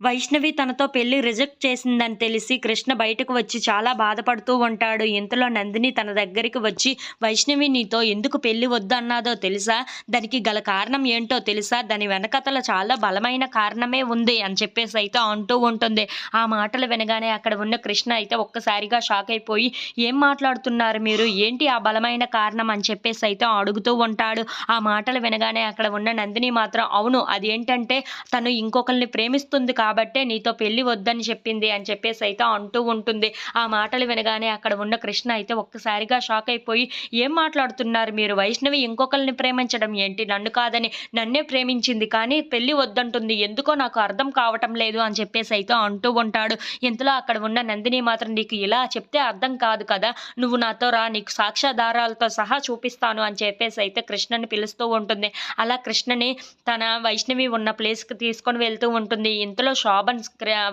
వైష్ణవి తనతో పెళ్ళి రిజెక్ట్ చేసిందని తెలిసి కృష్ణ బయటకు వచ్చి చాలా బాధపడుతూ ఉంటాడు. ఇంతలో నందిని తన దగ్గరికి వచ్చి వైష్ణవి నీతో ఎందుకు పెళ్ళి వద్దన్నాదో తెలుసా? దానికి గల కారణం ఏంటో తెలుసా? దాని వెనకతల చాలా బలమైన కారణమే ఉంది అని చెప్పేసి అయితే అంటూ ఉంటుంది. ఆ మాటలు వినగానే అక్కడ ఉన్న కృష్ణ అయితే ఒక్కసారిగా షాక్ అయిపోయి ఏం మాట్లాడుతున్నారు మీరు? ఏంటి ఆ బలమైన కారణం? అని చెప్పేసి అయితే అడుగుతూ ఉంటాడు. ఆ మాటలు వినగానే అక్కడ ఉన్న నందిని మాత్రం అవును అదేంటంటే తను ఇంకొకరిని ప్రేమిస్తుంది కాబట్టే నీతో పెళ్ళి వద్దని చెప్పింది అని చెప్పేసి అయితే అంటూ ఉంటుంది. ఆ మాటలు వినగానే అక్కడ ఉన్న కృష్ణ అయితే ఒక్కసారిగా షాక్ అయిపోయి ఏం మాట్లాడుతున్నారు మీరు? వైష్ణవి ఇంకొకరిని ప్రేమించడం ఏంటి? నన్ను కాదని నన్నే ప్రేమించింది కానీ పెళ్ళి వద్దంటుంది. ఎందుకో నాకు అర్థం కావటం లేదు అని చెప్పేసి అయితే అంటూ ఉంటాడు. ఇంతలో అక్కడ ఉన్న నందిని మాత్రం నీకు ఇలా చెప్తే అర్థం కాదు కదా. నువ్వు నాతో రా నీకు సాక్ష్యాధారాలతో సహా చూపిస్తాను అని చెప్పేసి అయితే కృష్ణని పిలుస్తూ ఉంటుంది. అలా కృష్ణని తన వైష్ణవి ఉన్న ప్లేస్కి తీసుకొని వెళ్తూ ఉంటుంది. ఇంతలో శోభన్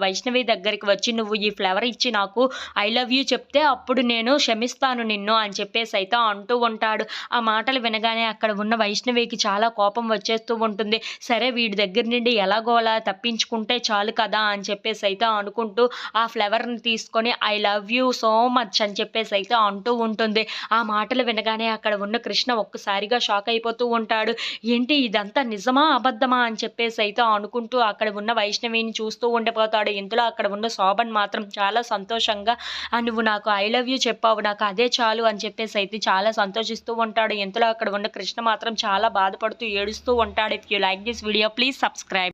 వైష్ణవి దగ్గరికి వచ్చి నువ్వు ఈ ఫ్లవర్ ఇచ్చి నాకు ఐ లవ్ యూ చెప్తే అప్పుడు నేను క్షమిస్తాను నిన్ను అని చెప్పేసి అయితే అంటూ ఉంటాడు. ఆ మాటలు వినగానే అక్కడ ఉన్న వైష్ణవికి చాలా కోపం వచ్చేస్తూ ఉంటుంది. సరే వీడి దగ్గర నుండి ఎలాగోలా తప్పించుకుంటే చాలు కదా అని చెప్పేసి అయితే అనుకుంటూ ఆ ఫ్లవర్ని తీసుకొని I love you so much అని చెప్పేసి అయితే అంటూ ఉంటుంది. ఆ మాటలు వినగానే అక్కడ ఉన్న కృష్ణ ఒక్కసారిగా షాక్ అయిపోతూ ఉంటాడు. ఏంటి ఇదంతా నిజమా అబద్ధమా అని చెప్పేసి అయితే అనుకుంటూ అక్కడ ఉన్న వైష్ణవిని చూస్తూ ఉండిపోతాడు. ఇందులో అక్కడ ఉన్న శోభన్ మాత్రం చాలా సంతోషంగా "ఆ, నువ్వు నాకు ఐ లవ్ యూ చెప్పావు నాకు అదే చాలు అని చెప్పేసి అయితే చాలా సంతోషిస్తూ ఉంటాడు. ఇంతలో అక్కడ ఉన్న కృష్ణ మాత్రం చాలా బాధపడుతూ ఏడుస్తూ ఉంటాడు. If you like this video please subscribe